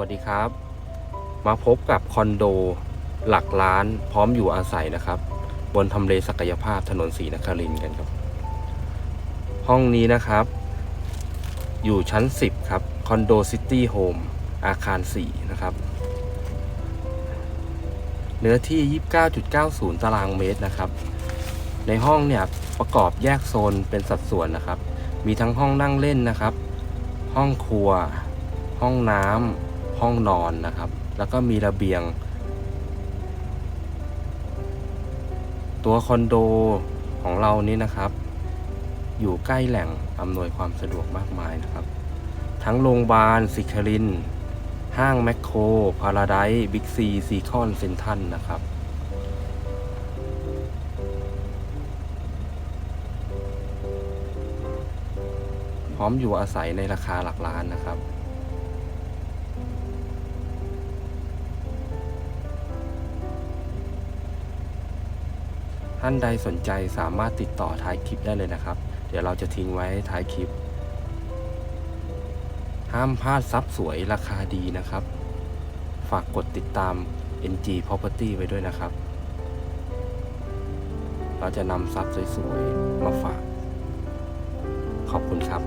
วัสดีครับ มาพบกับคอนโดหลักล้านพร้อมอยู่อาศัยนะครับ บนทำเลศักยภาพถนนศรีนครินทร์กันครับ ห้องนี้นะครับ อยู่ชั้น 10 ครับคอนโดซิตี้โฮมอาคาร 4 นะครับ เนื้อที่ 29.90 ตารางเมตรนะครับ ในห้องเนี่ยประกอบแยกโซนเป็นสัดส่วนนะครับ มีทั้งห้องนั่งเล่นนะครับ ห้องครัวห้องน้ำ ห้องนอนนะครับ แล้วก็มีระเบียง ตัวคอนโดของเรานี่นะครับ อยู่ใกล้แหล่งอำนวยความสะดวกมากมายนะครับ ทั้งโรงพยาบาลสิครินห้างแมคโคร พาราไดบิ๊กซีซีคอนเซนทันนะครับ พร้อมอยู่อาศัยในราคาหลักล้านนะครับ ท่านใดสนใจสามารถติดต่อท้ายคลิปได้เลยนะครับ เดี๋ยวเราจะทิ้งไว้ท้ายคลิป ห้ามพลาดทรัพสวยราคาดีนะครับ ฝากกดติดตาม NG Property ไว้ด้วยนะครับ เราจะนำทรัพสวยๆมาฝาก ขอบคุณครับ